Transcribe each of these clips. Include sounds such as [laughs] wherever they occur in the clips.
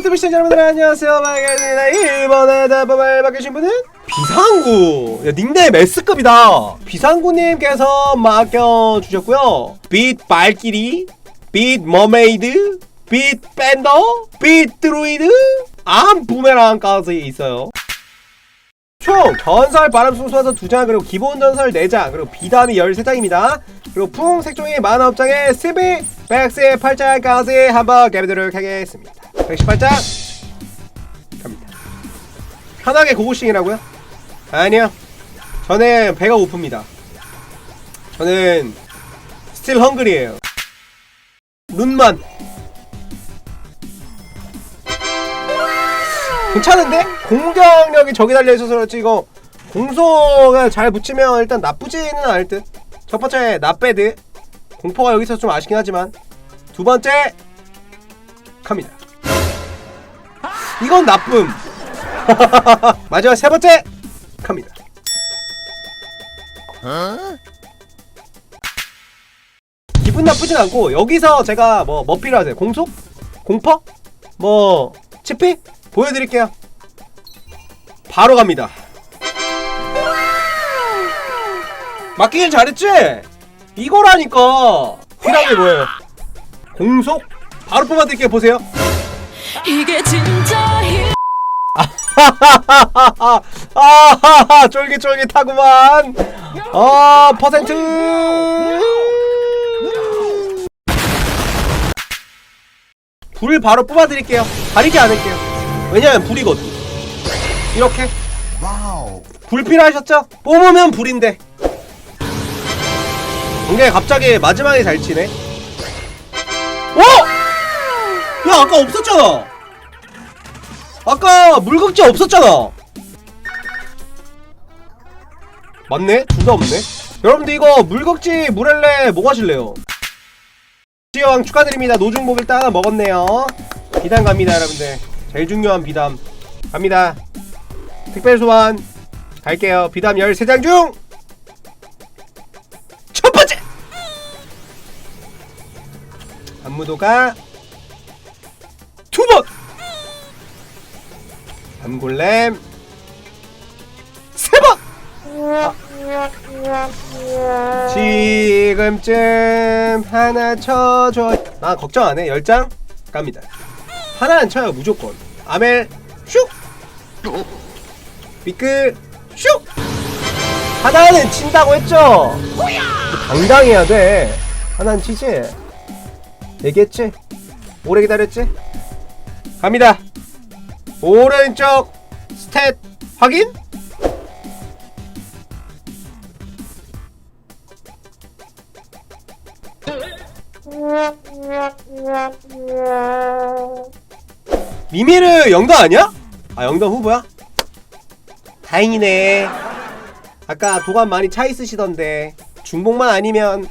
유튜브 시청자 여러분들 안녕하세요. 마이가입니다. 이번에 답을 맡기신 분은 비상구. 야, 닉네임 S급이다. 비상구님께서 맡겨주셨고요. 빛 발길이 빛 머메이드 빛 밴더 빛 드루이드 암 부메랑까지 있어요. 총 전설 바람 숭수화서 2장 그리고 기본 전설 4장 그리고 비단이 13장입니다. 그리고 풍 색종이 만화업장에 스비 백스의 8장까지 한번 개비도록 하겠습니다 118장. 갑니다. 편하게 고고싱이라고요? 아니요. 저는 배가 고픕니다. 저는 스틸 헝그리에요. 눈만. 괜찮은데? 공격력이 저기 달려있어서 그렇지 이거 공소가 잘 붙이면 일단 나쁘지는 않을 듯. 첫 번째 나배드. 공포가 여기서 좀 아쉽긴 하지만 두 번째 갑니다 이건 나쁨 [laughs] 마지막 세 번째 갑니다 기분 나쁘진 않고 여기서 제가 뭐뭐 필요하세요? 공속? 공퍼? 뭐 치피? 보여드릴게요 바로 갑니다 맡기길 잘했지? 이거라니까 필요한 게 뭐예요? 공속? 바로 뽑아드릴게요 보세요 이게 진짜 힘 아하하 쫄깃쫄깃하구만 아 퍼센트 불 바로 뽑아드릴게요 가리지 않을게요 왜냐면 불이거든 이렇게 불 필요하셨죠? 뽑으면 불인데 이게 갑자기 마지막에 잘 치네 어? 야 아까 없었잖아 아까 물극지 없었잖아. 맞네? 둘 다 없네? 여러분들 이거 물극지 물엘레 뭐 가실래요? 시여왕 축하드립니다. 노중복 일단 하나 먹었네요. 비담 갑니다 여러분들. 제일 중요한 비담. 갑니다. 특별 소환. 갈게요. 비담 13장 중! 첫 번째! 안무도가 밤골렘. 세번! 지금쯤 하나 쳐줘. 아 걱정 안해. 열장? 갑니다. 하나는 쳐요 무조건. 아멜 슉! 비크 슉! 하나는 친다고 했죠? 당당해야 돼. 하나는 치지? 얘기했지? 오래 기다렸지? 갑니다 오른쪽 스탯 확인 미미르 영도 아니야? 아 영도 후보야? 다행이네 아까 도감 많이 차 있으시던데 중복만 아니면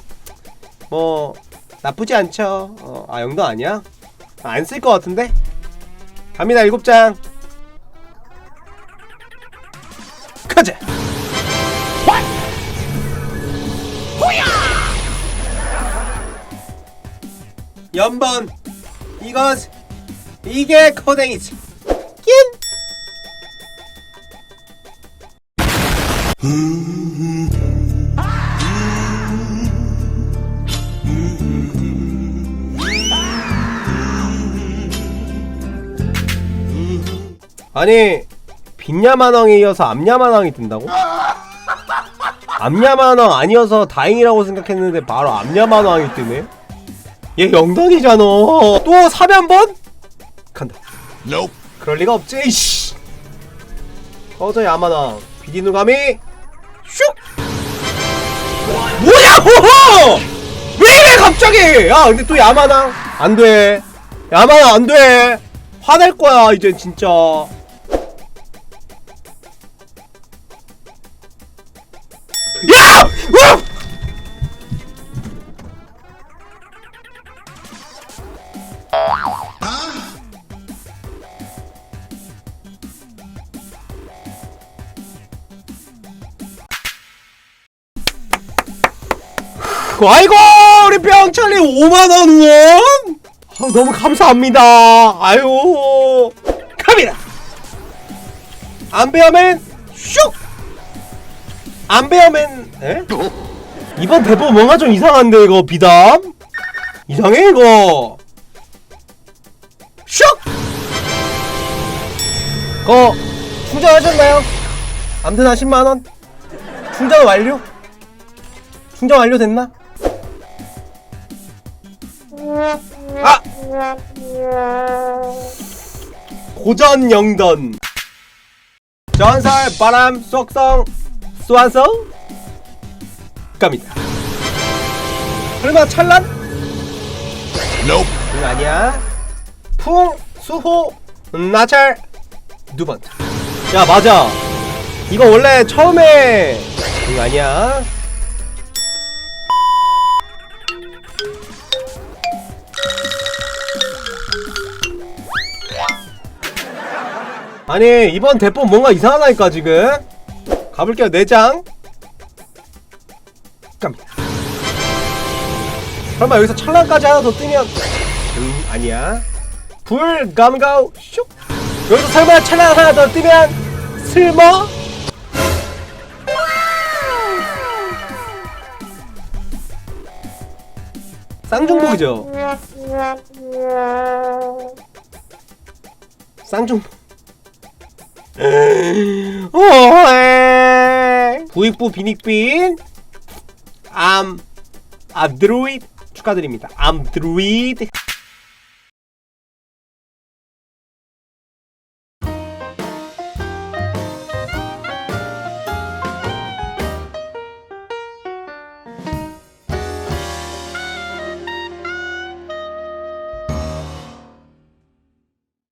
뭐 나쁘지 않죠 어, 아 영도 아니야? 안 쓸 것 같은데? 갑니다 일곱 장. 가자. 연번. 이것 이게 코댕이지. 낀 아니 빈야만왕에 이어서 암야만왕이 뜬다고? [laughs] 암야만왕 아니어서 다행이라고 생각했는데 바로 암야만왕이 뜨네? 얘 영던이잖아. 또 사면번? 간다. Nope. 그럴 리가 없지 이씨. 꺼져 야만왕. 비디누가미. 슉! 뭐야 호호! 왜 이래 갑자기? 야 근데 또 야만왕? 안돼. 야만왕 안돼. 화낼 거야 이젠 진짜 아이고 우리 병철이 5만원 후원 아, 너무 감사합니다. 아유, 갑니다. 안 배우면 슉. 안 배우면 에? 이번 대본 뭔가 좀 이상한데 이거 비담? 이상해 이거. 슉. 거 충전하셨나요? 아무튼 한 10만 원. 충전 완료? 충전 완료됐나? 아! 고전 영던. 전설 바람 속성 쏘아서 갑니다. 설마 찬란? 응 아니야. 풍 수호 나찰. 두번야 맞아. 이거 원래 처음에 응 아니야 아니 이번 대본 뭔가 이상하다니까 지금. 가볼게요 내장. 갑니다 설마 여기서 찰랑까지 하나 더 뜨면. 음 아니야. 불 감가우 슉. 여기서 설마 찰랑 하나 더 뜨면 슬머 쌍중복이죠. 쌍중복 부익부 비닉빈. 암 암드로이드 축하드립니다. 암드로이드